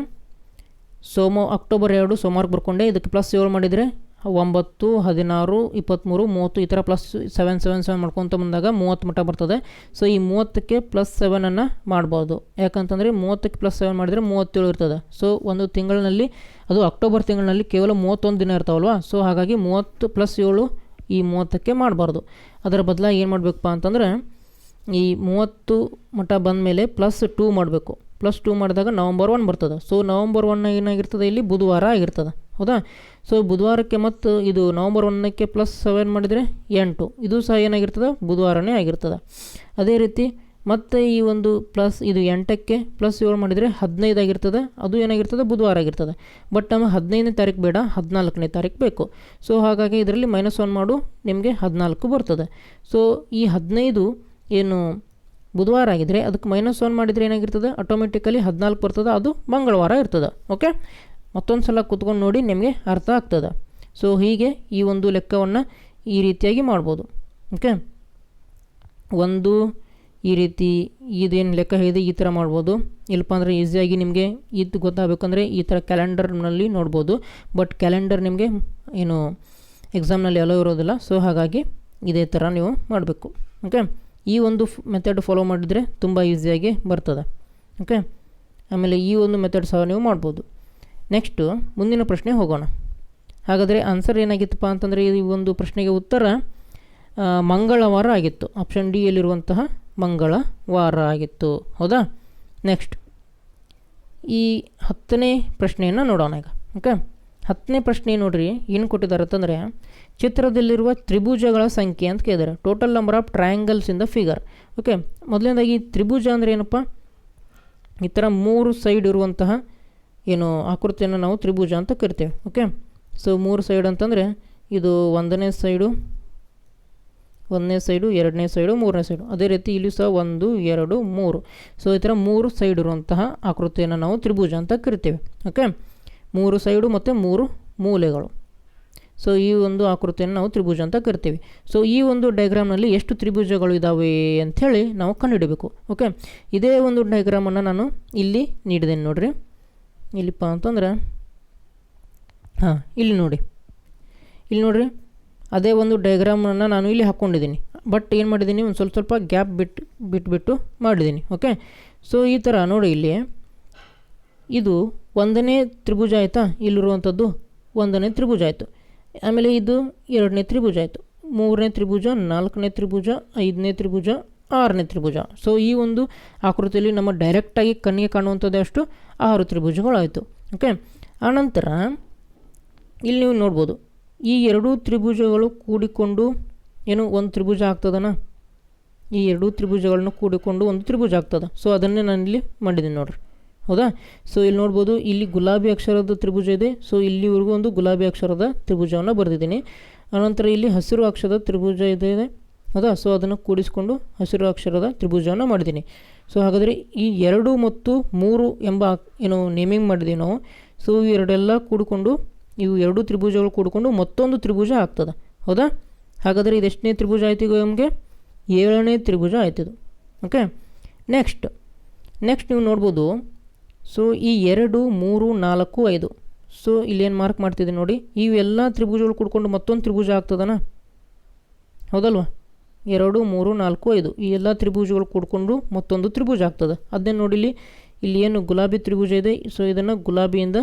ಸೋಮ, ಅಕ್ಟೋಬರ್ ಎರಡು ಸೋಮವಾರಕ್ಕೆ ಬರ್ಕೊಂಡೆ. ಇದಕ್ಕೆ ಪ್ಲಸ್ ಏಳು ಮಾಡಿದರೆ ಒಂಬತ್ತು, ಹದಿನಾರು ಇಪ್ಪತ್ತ್ಮೂರು ಮೂವತ್ತು, ಈ ಥರ ಪ್ಲಸ್ ಸೆವೆನ್ ಸೆವೆನ್ ಸೆವೆನ್ ಮಾಡ್ಕೊತ ಬಂದಾಗ ಮೂವತ್ತು ಮಟ್ಟ ಬರ್ತದೆ. ಸೊ ಈ ಮೂವತ್ತಕ್ಕೆ ಪ್ಲಸ್ ಸೆವೆನನ್ನು ಮಾಡ್ಬೋದು. ಯಾಕಂತಂದರೆ ಮೂವತ್ತಕ್ಕೆ ಪ್ಲಸ್ ಸೆವೆನ್ ಮಾಡಿದರೆ ಮೂವತ್ತೇಳು ಇರ್ತದೆ. ಸೊ ಒಂದು ತಿಂಗಳಿನಲ್ಲಿ, ಅದು ಅಕ್ಟೋಬರ್ ತಿಂಗಳಿನಲ್ಲಿ ಕೇವಲ ಮೂವತ್ತೊಂದು ದಿನ ಇರ್ತಾವಲ್ವ? ಸೊ ಹಾಗಾಗಿ ಮೂವತ್ತು ಪ್ಲಸ್ ಏಳು ಈ ಮೂವತ್ತಕ್ಕೆ ಮಾಡಬಾರ್ದು. ಅದರ ಬದಲಾಗಿ ಏನು ಮಾಡಬೇಕಪ್ಪ ಅಂತಂದರೆ, ಈ ಮೂವತ್ತು ಮಟ್ಟ ಬಂದ ಮೇಲೆ ಪ್ಲಸ್ ಟೂ ಮಾಡಬೇಕು. ಪ್ಲಸ್ ಟೂ ಮಾಡಿದಾಗ ನವಂಬರ್ ಒನ್ ಬರ್ತದೆ. ಸೊ ನವಂಬರ್ ಒನ್ ಏನಾಗಿರ್ತದೆ ಇಲ್ಲಿ? ಬುಧವಾರ ಆಗಿರ್ತದೆ. ಹೌದಾ? ಸೊ ಬುಧವಾರಕ್ಕೆ ಮತ್ತು ಇದು ನವಂಬರ್ ಒನ್ನಕ್ಕೆ ಪ್ಲಸ್ ಸೆವೆನ್ ಮಾಡಿದರೆ ಎಂಟು. ಇದು ಸಹ ಏನಾಗಿರ್ತದೆ? ಬುಧವಾರನೇ ಆಗಿರ್ತದೆ. ಅದೇ ರೀತಿ ಮತ್ತು ಈ ಒಂದು ಪ್ಲಸ್ ಇದು ಎಂಟಕ್ಕೆ ಪ್ಲಸ್ ಏಳು ಮಾಡಿದರೆ ಹದಿನೈದು ಆಗಿರ್ತದೆ. ಅದು ಏನಾಗಿರ್ತದೆ? ಬುಧವಾರ ಆಗಿರ್ತದೆ. ಬಟ್ ನಮಗೆ ಹದಿನೈದನೇ ತಾರೀಕು ಬೇಡ, ಹದಿನಾಲ್ಕನೇ ತಾರೀಕು ಬೇಕು. ಸೊ ಹಾಗಾಗಿ ಇದರಲ್ಲಿ ಮೈನಸ್ ಒನ್ ಮಾಡು, ನಿಮಗೆ ಹದಿನಾಲ್ಕು ಬರ್ತದೆ. ಸೊ ಈ ಹದಿನೈದು ಏನು ಬುಧವಾರ ಆಗಿದ್ರೆ ಅದಕ್ಕೆ ಮೈನಸ್ ಒನ್ ಮಾಡಿದರೆ ಏನಾಗಿರ್ತದೆ? ಆಟೋಮೆಟಿಕಲಿ ಹದಿನಾಲ್ಕು ಬರ್ತದೆ, ಅದು ಮಂಗಳವಾರ ಇರ್ತದೆ ಓಕೆ ಮತ್ತೊಂದು ಸಲ ಕುತ್ಕೊಂಡು ನೋಡಿ ನಿಮಗೆ ಅರ್ಥ ಆಗ್ತದೆ. ಸೊ ಹೀಗೆ ಈ ಒಂದು ಲೆಕ್ಕವನ್ನು ಈ ರೀತಿಯಾಗಿ ಮಾಡ್ಬೋದು ಓಕೆ ಒಂದು, ಈ ರೀತಿ ಇದೇನು ಲೆಕ್ಕ ಹೇಳಿದೆ ಈ ಥರ ಮಾಡ್ಬೋದು. ಇಲ್ಲಪ್ಪ ಅಂದರೆ ಈಸಿಯಾಗಿ ನಿಮಗೆ ಇದು ಗೊತ್ತಾಗಬೇಕಂದ್ರೆ ಈ ಥರ ಕ್ಯಾಲೆಂಡರ್ನಲ್ಲಿ ನೋಡ್ಬೋದು. ಬಟ್ ಕ್ಯಾಲೆಂಡರ್ ನಿಮಗೆ ಏನು ಎಕ್ಸಾಮ್ನಲ್ಲಿ ಎಲ್ಲೋ ಇರೋದಿಲ್ಲ ಸೊ ಹಾಗಾಗಿ ಇದೇ ಥರ ನೀವು ಮಾಡಬೇಕು ಓಕೆ ಈ ಒಂದು ಮೆಥಡ್ ಫಾಲೋ ಮಾಡಿದರೆ ತುಂಬ ಈಸಿಯಾಗಿ ಬರ್ತದೆ. ಓಕೆ ಆಮೇಲೆ ಈ ಒಂದು ಮೆಥಡ್ ಸಹ ನೀವು ಮಾಡ್ಬೋದು. ನೆಕ್ಸ್ಟು ಮುಂದಿನ ಪ್ರಶ್ನೆ ಹೋಗೋಣ. ಹಾಗಾದರೆ ಆನ್ಸರ್ ಏನಾಗಿತ್ತಪ್ಪ ಅಂತಂದರೆ ಈ ಒಂದು ಪ್ರಶ್ನೆಗೆ ಉತ್ತರ ಮಂಗಳವಾರ ಆಗಿತ್ತು. ಆಪ್ಷನ್ ಡಿ ಯಲ್ಲಿರುವಂತಹ ಮಂಗಳವಾರ ಆಗಿತ್ತು. ಹೌದಾ? ನೆಕ್ಸ್ಟ್ ಈ ಹತ್ತನೇ ಪ್ರಶ್ನೆಯನ್ನು ನೋಡೋಣ ಈಗ. ಓಕೆ ಹತ್ತನೇ ಪ್ರಶ್ನೆ ನೋಡ್ರಿ, ಏನು ಕೊಟ್ಟಿದ್ದಾರೆ ಅಂತಂದರೆ, ಚಿತ್ರದಲ್ಲಿರುವ ತ್ರಿಭುಜಗಳ ಸಂಖ್ಯೆ ಅಂತ ಕೇಳಿದ್ದಾರೆ. Total number of triangles in the figure okay ಮೊದಲನೇದಾಗಿ ತ್ರಿಭುಜ ಅಂದರೆ ಏನಪ್ಪ? ಈ ಥರ ಮೂರು ಸೈಡ್ ಇರುವಂತಹ ಏನು ಆಕೃತಿಯನ್ನು ನಾವು ತ್ರಿಭುಜ ಅಂತ ಕರಿತೇವೆ. ಓಕೆ ಸೊ ಮೂರು ಸೈಡ್ ಅಂತಂದರೆ, ಇದು ಒಂದನೇ ಸೈಡು ಒಂದನೇ ಸೈಡು ಎರಡನೇ ಸೈಡು ಮೂರನೇ ಸೈಡು ಅದೇ ರೀತಿ ಇಲ್ಲಿ ಸಹ ಒಂದು, ಎರಡು, ಮೂರು. ಸೊ ಈ ಥರ ಮೂರು ಸೈಡ್ ಇರುವಂತಹ ಆಕೃತಿಯನ್ನು ನಾವು ತ್ರಿಭುಜ ಅಂತ ಕರಿತೇವೆ. ಓಕೆ ಮೂರು ಸೈಡು ಮತ್ತು ಮೂರು ಮೂಲೆಗಳು. ಸೊ ಈ ಒಂದು ಆಕೃತಿಯನ್ನು ನಾವು ತ್ರಿಭುಜ ಅಂತ ಕರಿತೀವಿ. ಸೊ ಈ ಒಂದು ಡಯಾಗ್ರಾಮ್ನಲ್ಲಿ ಎಷ್ಟು ತ್ರಿಭುಜಗಳು ಇದ್ದಾವೆ ಅಂಥೇಳಿ ನಾವು ಕಂಡುಹಿಡಬೇಕು. ಓಕೆ ಇದೇ ಒಂದು ಡಯಾಗ್ರಾಮನ್ನು ನಾನು ಇಲ್ಲಿ ನೀಡಿದ್ದೇನೆ ನೋಡಿರಿ. ಇಲ್ಲಿಪ್ಪ ಅಂತಂದ್ರೆ, ಹಾಂ, ಇಲ್ಲಿ ನೋಡಿ. ಇಲ್ಲಿ ನೋಡಿರಿ, ಅದೇ ಒಂದು ಡಯಾಗ್ರಾಮನ್ನು ನಾನು ಇಲ್ಲಿ ಹಾಕ್ಕೊಂಡಿದ್ದೀನಿ. ಬಟ್ ಏನು ಮಾಡಿದ್ದೀನಿ? ಒಂದು ಸ್ವಲ್ಪ ಸ್ವಲ್ಪ ಗ್ಯಾಪ್ ಬಿಟ್ಟು ಬಿಟ್ಬಿಟ್ಟು ಮಾಡಿದ್ದೀನಿ. ಓಕೆ ಸೊ ಈ ಥರ ನೋಡಿ ಇಲ್ಲಿ. ಇದು ಒಂದನೇ ತ್ರಿಭುಜ ಆಯಿತಾ? ಇಲ್ಲಿರುವಂಥದ್ದು ಒಂದನೇ ತ್ರಿಭುಜ ಆಯಿತು. ಆಮೇಲೆ ಇದು ಎರಡನೇ ತ್ರಿಭುಜ ಆಯಿತು. ಮೂರನೇ ತ್ರಿಭುಜ, ನಾಲ್ಕನೇ ತ್ರಿಭುಜ, ಐದನೇ ತ್ರಿಭುಜ, ಆರನೇ ತ್ರಿಭುಜ. ಸೊ ಈ ಒಂದು ಆಕೃತಿಯಲ್ಲಿ ನಮ್ಮ ಡೈರೆಕ್ಟಾಗಿ ಕಣ್ಣಿಗೆ ಕಾಣುವಂಥದ್ದು ಅಷ್ಟು ಆರು ತ್ರಿಭುಜಗಳಾಯಿತು. ಓಕೆ ಆನಂತರ ಇಲ್ಲಿ ನೀವು ನೋಡ್ಬೋದು. ಈ ಎರಡೂ ತ್ರಿಭುಜಗಳು ಕೂಡಿಕೊಂಡು ಏನು ಒಂದು ತ್ರಿಭುಜ ಆಗ್ತದನ? ಈ ಎರಡೂ ತ್ರಿಭುಜಗಳನ್ನು ಕೂಡಿಕೊಂಡು ಒಂದು ತ್ರಿಭುಜ ಆಗ್ತದೆ. ಸೊ ಅದನ್ನೇ ನಾನು ಇಲ್ಲಿ ಮಾಡಿದ್ದೀನಿ ನೋಡ್ರಿ. ಹೌದಾ? ಸೊ ಇಲ್ಲಿ ನೋಡ್ಬೋದು, ಇಲ್ಲಿ ಗುಲಾಬಿ ಅಕ್ಷರದ ತ್ರಿಭುಜ ಇದೆ. ಸೊ ಇಲ್ಲಿವರೆಗೂ ಒಂದು ಗುಲಾಬಿ ಅಕ್ಷರದ ತ್ರಿಭುಜವನ್ನು ಬರೆದಿದ್ದೀನಿ. ಅನಂತರ ಇಲ್ಲಿ ಹಸಿರು ಅಕ್ಷರದ ತ್ರಿಭುಜ ಇದೆ ಹೌದಾ? ಸೊ ಅದನ್ನು ಕೂಡಿಸಿಕೊಂಡು ಹಸಿರು ಅಕ್ಷರದ ತ್ರಿಭುಜವನ್ನು ಮಾಡಿದ್ದೀನಿ. ಸೊ ಹಾಗಾದರೆ ಈ ಎರಡು ಮತ್ತು ಮೂರು ಎಂಬ ಏನು ನೇಮಿಂಗ್ ಮಾಡಿದ್ದೀವಿ ನಾವು. ಸೊ ಇವೆರಡೆಲ್ಲ ಕೂಡಿಕೊಂಡು, ಇವು ಎರಡು ತ್ರಿಭುಜಗಳು ಕೂಡಿಕೊಂಡು ಮತ್ತೊಂದು ತ್ರಿಭುಜ ಆಗ್ತದೆ. ಹೌದಾ? ಹಾಗಾದರೆ ಇದೆಷ್ಟನೇ ತ್ರಿಭುಜ ಆಯ್ತು ನಮಗೆ? ಏಳನೇ ತ್ರಿಭುಜ ಆಯ್ತಿದು ಓಕೆ ನೆಕ್ಸ್ಟ್ ನೆಕ್ಸ್ಟ್ ನೀವು ನೋಡ್ಬೋದು ಸೊ, ಈ ಎರಡು, ಮೂರು, ನಾಲ್ಕು, ಐದು. ಸೊ, ಇಲ್ಲೇನು ಮಾರ್ಕ್ ಮಾಡ್ತಿದ್ದೀನಿ ನೋಡಿ. ಇವೆಲ್ಲ ತ್ರಿಭುಜಗಳು ಕೂಡ್ಕೊಂಡು ಮತ್ತೊಂದು ತ್ರಿಭುಜ ಆಗ್ತದನ? ಹೌದಲ್ವಾ? ಎರಡು, ಮೂರು, ನಾಲ್ಕು, ಐದು. ಈ ಎಲ್ಲ ತ್ರಿಭುಜಗಳು ಕೂಡಿಕೊಂಡು ಮತ್ತೊಂದು ತ್ರಿಭುಜ ಆಗ್ತದೆ. ಅದನ್ನು ನೋಡಿ ಇಲ್ಲಿ ಇಲ್ಲಿ ಏನು ಗುಲಾಬಿ ತ್ರಿಭುಜ ಇದೆ. ಸೊ, ಇದನ್ನು ಗುಲಾಬಿಯಿಂದ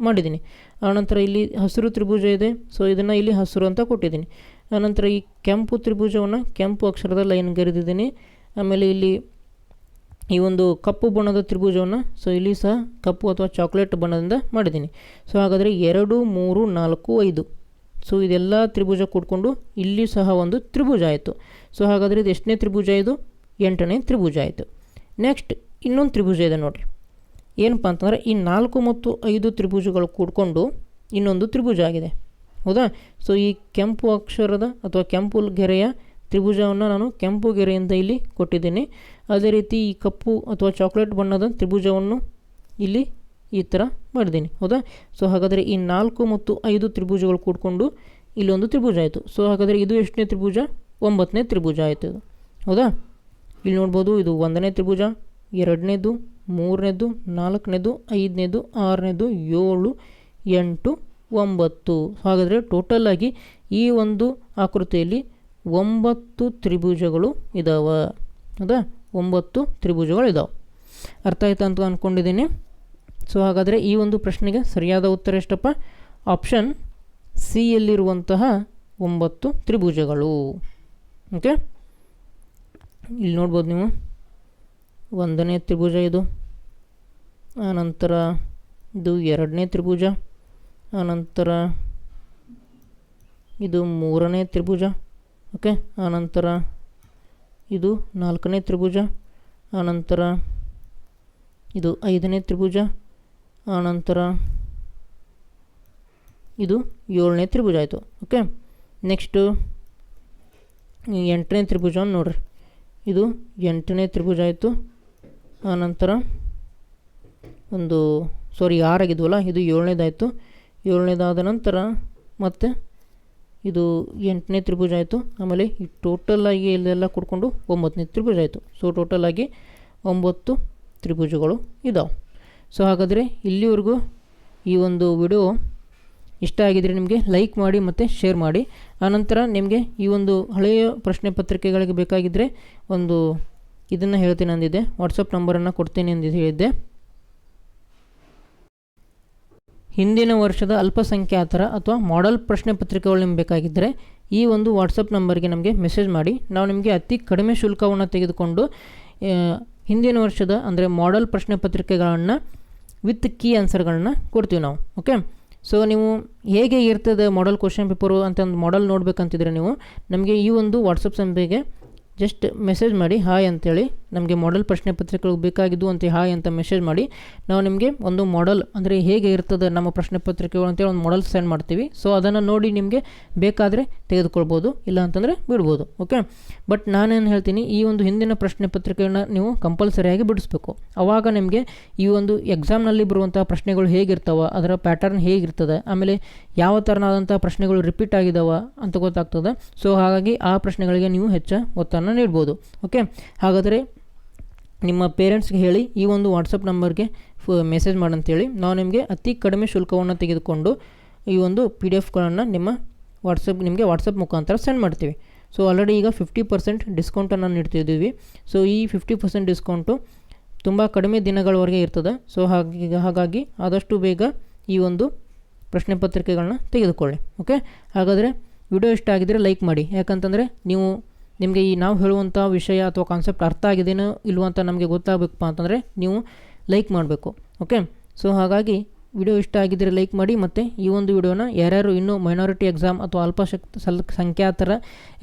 ಮಾಡಿದ್ದೀನಿ. ಆನಂತರ ಇಲ್ಲಿ ಹಸಿರು ತ್ರಿಭುಜ ಇದೆ. ಸೊ, ಇದನ್ನು ಇಲ್ಲಿ ಹಸಿರು ಅಂತ ಕೊಟ್ಟಿದ್ದೀನಿ. ಆನಂತರ ಈ ಕೆಂಪು ತ್ರಿಭುಜವನ್ನು ಕೆಂಪು ಅಕ್ಷರದ ಲೈನ್ ಗರಿದಿದ್ದೀನಿ. ಆಮೇಲೆ ಇಲ್ಲಿ ಈ ಒಂದು ಕಪ್ಪು ಬಣ್ಣದ ತ್ರಿಭುಜವನ್ನು ಸೊ ಇಲ್ಲಿ ಸಹ ಕಪ್ಪು ಅಥವಾ ಚಾಕ್ಲೇಟ್ ಬಣ್ಣದಿಂದ ಮಾಡಿದ್ದೀನಿ. ಸೊ ಹಾಗಾದರೆ ಎರಡು, ಮೂರು, ನಾಲ್ಕು, ಐದು. ಸೊ ಇದೆಲ್ಲ ತ್ರಿಭುಜ ಕೂಡ್ಕೊಂಡು ಇಲ್ಲಿ ಸಹ ಒಂದು ತ್ರಿಭುಜ ಆಯಿತು. ಸೊ ಹಾಗಾದರೆ ಇದು ಎಷ್ಟನೇ ತ್ರಿಭುಜ ಇದು? ಎಂಟನೇ ತ್ರಿಭುಜ ಆಯಿತು. ನೆಕ್ಸ್ಟ್ ಇನ್ನೊಂದು ತ್ರಿಭುಜ ಇದೆ ನೋಡಿರಿ. ಏನಪ್ಪ ಅಂತಂದರೆ ಈ ನಾಲ್ಕು ಮತ್ತು ಐದು ತ್ರಿಭುಜಗಳು ಕೂಡ್ಕೊಂಡು ಇನ್ನೊಂದು ತ್ರಿಭುಜ ಆಗಿದೆ. ಹೌದಾ? ಸೊ ಈ ಕೆಂಪು ಅಕ್ಷರದ ಅಥವಾ ಕೆಂಪು ಗೆರೆಯ ತ್ರಿಭುಜವನ್ನು ನಾನು ಕೆಂಪು ಗೆರೆಯಿಂದ ಇಲ್ಲಿ ಕೊಟ್ಟಿದ್ದೀನಿ. ಅದೇ ರೀತಿ ಈ ಕಪ್ಪು ಅಥವಾ ಚಾಕ್ಲೇಟ್ ಬಣ್ಣದ ತ್ರಿಭುಜವನ್ನು ಇಲ್ಲಿ ಈ ಥರ ಮಾಡಿದ್ದೀನಿ, ಹೌದಾ? ಸೊ ಹಾಗಾದರೆ ಈ ನಾಲ್ಕು ಮತ್ತು ಐದು ತ್ರಿಭುಜಗಳು ಕೂಡ್ಕೊಂಡು ಇಲ್ಲೊಂದು ತ್ರಿಭುಜ ಆಯಿತು. ಸೊ ಹಾಗಾದರೆ ಇದು ಎಷ್ಟನೇ ತ್ರಿಭುಜ? ಒಂಬತ್ತನೇ ತ್ರಿಭುಜ ಆಯಿತು ಹೌದಾ? ಇಲ್ಲಿ ನೋಡ್ಬೋದು ಇದು ಒಂದನೇ ತ್ರಿಭುಜ, ಎರಡನೇದು, ಮೂರನೇದು, ನಾಲ್ಕನೇದು, ಐದನೇದು, ಆರನೇದು, ಏಳು, ಎಂಟು, ಒಂಬತ್ತು. ಹಾಗಾದರೆ ಟೋಟಲಾಗಿ ಈ ಒಂದು ಆಕೃತಿಯಲ್ಲಿ ಒಂಬತ್ತು ತ್ರಿಭುಜಗಳು ಇದಾವ, ಹೌದಾ? ಒಂಬತ್ತು ತ್ರಿಭುಜಗಳು ಇದಾವೆ ಅರ್ಥ ಆಯ್ತಾ ಅಂತ ಅಂದ್ಕೊಂಡಿದ್ದೀನಿ ಸೊ ಹಾಗಾದರೆ ಈ ಒಂದು ಪ್ರಶ್ನೆಗೆ ಸರಿಯಾದ ಉತ್ತರ ಎಷ್ಟಪ್ಪ? ಆಪ್ಷನ್ ಸಿ ಯಲ್ಲಿರುವಂತಹ ಒಂಬತ್ತು ತ್ರಿಭುಜಗಳು. ಓಕೆ ಇಲ್ಲಿ ನೋಡ್ಬೋದು ನೀವು. ಒಂದನೇ ತ್ರಿಭುಜ ಇದು. ಆನಂತರ ಇದು ಎರಡನೇ ತ್ರಿಭುಜ. ಆನಂತರ ಇದು ಮೂರನೇ ತ್ರಿಭುಜ. ಓಕೆ ಆನಂತರ ಇದು ನಾಲ್ಕನೇ ತ್ರಿಭುಜ ಆನಂತರ ಇದು ಐದನೇ ತ್ರಿಭುಜ ಆನಂತರ ಇದು ಏಳನೇ ತ್ರಿಭುಜ ಆಯಿತು. ಓಕೆ ನೆಕ್ಸ್ಟು ಎಂಟನೇ ತ್ರಿಭುಜವನ್ನು ನೋಡ್ರಿ. ಇದು ಎಂಟನೇ ತ್ರಿಭುಜ ಆಯಿತು. ಆನಂತರ ಒಂದು ಸಾರಿ ಆರಾಗಿದ್ವಲ್ಲ? ಇದು ಏಳನೇದಾಯಿತು. ಏಳನೇದಾದ ನಂತರ ಮತ್ತೆ ಇದು ಎಂಟನೇ ತ್ರಿಭುಜ ಆಯಿತು. ಆಮೇಲೆ ಈ ಟೋಟಲಾಗಿ ಇಲ್ಲೆಲ್ಲ ಕೊಡ್ಕೊಂಡು ಒಂಬತ್ತನೇ ತ್ರಿಭುಜ ಆಯಿತು. ಸೊ ಟೋಟಲಾಗಿ ಒಂಬತ್ತು ತ್ರಿಭುಜಗಳು ಇದಾವೆ. ಸೊ ಹಾಗಾದರೆ ಇಲ್ಲಿವರೆಗೂ ಈ ಒಂದು ವಿಡಿಯೋ ಇಷ್ಟ ಆಗಿದರೆ ನಿಮಗೆ ಲೈಕ್ ಮಾಡಿ ಮತ್ತು ಶೇರ್ ಮಾಡಿ. ಆನಂತರ ನಿಮಗೆ ಈ ಒಂದು ಹಳೆಯ ಪ್ರಶ್ನೆ ಪತ್ರಿಕೆಗಳಿಗೆ ಬೇಕಾಗಿದ್ದರೆ ಒಂದು ಇದನ್ನು ಹೇಳ್ತೀನಿ ಅಂದಿದ್ದೆ. ವಾಟ್ಸಪ್ ನಂಬರನ್ನು ಕೊಡ್ತೀನಿ ಎಂದು ಹೇಳಿದ್ದೆ. ಹಿಂದಿನ ವರ್ಷದ ಅಲ್ಪಸಂಖ್ಯಾತರ ಅಥವಾ ಮಾಡೆಲ್ ಪ್ರಶ್ನೆ ಪತ್ರಿಕೆಗಳು ನಿಮ್ಗೆ ಬೇಕಾಗಿದ್ದರೆ ಈ ಒಂದು ವಾಟ್ಸಪ್ ನಂಬರ್ಗೆ ನಮಗೆ ಮೆಸೇಜ್ ಮಾಡಿ. ನಾವು ನಿಮಗೆ ಅತಿ ಕಡಿಮೆ ಶುಲ್ಕವನ್ನು ತೆಗೆದುಕೊಂಡು ಹಿಂದಿನ ವರ್ಷದ ಅಂದರೆ ಮಾಡೆಲ್ ಪ್ರಶ್ನೆ ಪತ್ರಿಕೆಗಳನ್ನು ವಿತ್ ಕೀ ಆನ್ಸರ್ಗಳನ್ನ ಕೊಡ್ತೀವಿ ನಾವು ಓಕೆ ಸೊ ನೀವು ಹೇಗೆ ಇರ್ತದೆ ಮಾಡೆಲ್ ಕ್ವಶನ್ ಪೇಪರು ಅಂತ ಒಂದು ಮಾಡೆಲ್ ನೋಡ್ಬೇಕಂತಿದ್ರೆ ನೀವು ನಮಗೆ ಈ ಒಂದು ವಾಟ್ಸಪ್ ಸಂಖ್ಯೆಗೆ ಜಸ್ಟ್ ಮೆಸೇಜ್ ಮಾಡಿ ಹಾಯ್ ಅಂತೇಳಿ ನಮಗೆ ಮಾಡೆಲ್ ಪ್ರಶ್ನೆ ಪತ್ರಿಕೆಗಳು ಬೇಕಾಗಿದ್ದು ಅಂತ ಹಾಯ್ ಅಂತ ಮೆಸೇಜ್ ಮಾಡಿ, ನಾವು ನಿಮಗೆ ಒಂದು ಮಾಡೆಲ್ ಅಂದರೆ ಹೇಗೆ ಇರ್ತದೆ ನಮ್ಮ ಪ್ರಶ್ನೆ ಪತ್ರಿಕೆಗಳು ಅಂತೇಳಿ ಒಂದು ಮಾಡೆಲ್ ಸೆಂಡ್ ಮಾಡ್ತೀವಿ. ಸೊ ಅದನ್ನು ನೋಡಿ ನಿಮಗೆ ಬೇಕಾದರೆ ತೆಗೆದುಕೊಳ್ಬೋದು, ಇಲ್ಲ ಅಂತಂದರೆ ಬಿಡ್ಬೋದು ಓಕೆ ಬಟ್ ನಾನೇನು ಹೇಳ್ತೀನಿ, ಈ ಒಂದು ಹಿಂದಿನ ಪ್ರಶ್ನೆ ಪತ್ರಿಕೆಯನ್ನು ನೀವು ಕಂಪಲ್ಸರಿಯಾಗಿ ಬಿಡಿಸ್ಬೇಕು. ಆವಾಗ ನಿಮಗೆ ಈ ಒಂದು ಎಕ್ಸಾಮ್ನಲ್ಲಿ ಬರುವಂಥ ಪ್ರಶ್ನೆಗಳು ಹೇಗಿರ್ತಾವೆ, ಅದರ ಪ್ಯಾಟರ್ನ್ ಹೇಗಿರ್ತದೆ, ಆಮೇಲೆ ಯಾವ ಥರನಾದಂಥ ಪ್ರಶ್ನೆಗಳು ರಿಪೀಟ್ ಆಗಿದಾವ ಅಂತ ಗೊತ್ತಾಗ್ತದೆ. ಸೊ ಹಾಗಾಗಿ ಆ ಪ್ರಶ್ನೆಗಳಿಗೆ ನೀವು ಹೆಚ್ಚು ಒತ್ತನ್ನು ನೀಡ್ಬೋದು ಓಕೆ ಹಾಗಾದರೆ ನಿಮ್ಮ ಪೇರೆಂಟ್ಸ್ಗೆ ಹೇಳಿ ಈ ಒಂದು ವಾಟ್ಸಪ್ ನಂಬರ್ಗೆ ಫ, ಮೆಸೇಜ್ ಮಾಡಂತೇಳಿ ನಾವು ನಿಮಗೆ ಅತಿ ಕಡಿಮೆ ಶುಲ್ಕವನ್ನು ತೆಗೆದುಕೊಂಡು ಈ ಒಂದು ಪಿ ಡಿ ಎಫ್ಗಳನ್ನು ನಿಮ್ಮ ವಾಟ್ಸಪ್, ನಿಮಗೆ ವಾಟ್ಸಪ್ ಮುಖಾಂತರ ಸೆಂಡ್ ಮಾಡ್ತೀವಿ. ಸೊ ಆಲ್ರೆಡಿ ಈಗ ಫಿಫ್ಟಿ ಪರ್ಸೆಂಟ್ ಡಿಸ್ಕೌಂಟನ್ನು ನೀಡ್ತಿದ್ದೀವಿ. ಸೊ, ಈ ಫಿಫ್ಟಿ ಪರ್ಸೆಂಟ್ ಡಿಸ್ಕೌಂಟು ತುಂಬ ಕಡಿಮೆ ದಿನಗಳವರೆಗೆ ಇರ್ತದೆ. ಸೊ ಹಾಗಾಗಿ ಹಾಗಾಗಿ ಆದಷ್ಟು ಬೇಗ ಈ ಒಂದು ಪ್ರಶ್ನೆ ಪತ್ರಿಕೆಗಳನ್ನ ತೆಗೆದುಕೊಳ್ಳಿ. ಓಕೆ ಹಾಗಾದರೆ ವಿಡಿಯೋ ಇಷ್ಟ ಆಗಿದ್ದರೆ ಲೈಕ್ ಮಾಡಿ. ಯಾಕಂತಂದರೆ ನೀವು ನಿಮಗೆ ಈ ನಾವು ಹೇಳುವಂಥ ವಿಷಯ ಅಥವಾ ಕಾನ್ಸೆಪ್ಟ್ ಅರ್ಥ ಆಗಿದೆಯೋ ಇಲ್ವೋ ಅಂತ ನಮಗೆ ಗೊತ್ತಾಗಬೇಕಪ್ಪ ಅಂತಂದರೆ ನೀವು ಲೈಕ್ ಮಾಡಬೇಕು ಓಕೆ ಸೊ ಹಾಗಾಗಿ ವಿಡಿಯೋ ಇಷ್ಟ ಆಗಿದ್ದರೆ ಲೈಕ್ ಮಾಡಿ ಮತ್ತು ಈ ಒಂದು ವಿಡಿಯೋನ ಯಾರ್ಯಾರು ಇನ್ನೂ ಮೈನಾರಿಟಿ ಎಕ್ಸಾಮ್ ಅಥವಾ ಅಲ್ಪಶಕ್ತ ಸಲ್, ಸಂಖ್ಯಾತರ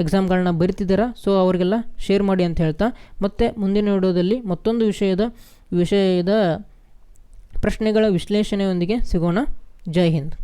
ಎಕ್ಸಾಮ್ಗಳನ್ನ ಬರಿತಿದ್ದೀರ ಸೊ ಅವರಿಗೆಲ್ಲ ಶೇರ್ ಮಾಡಿ ಅಂತ ಹೇಳ್ತಾ, ಮತ್ತು ಮುಂದಿನ ವಿಡಿಯೋದಲ್ಲಿ ಮತ್ತೊಂದು ವಿಷಯದ ವಿಷಯದ ಪ್ರಶ್ನೆಗಳ ವಿಶ್ಲೇಷಣೆಯೊಂದಿಗೆ ಸಿಗೋಣ. ಜೈ ಹಿಂದ್.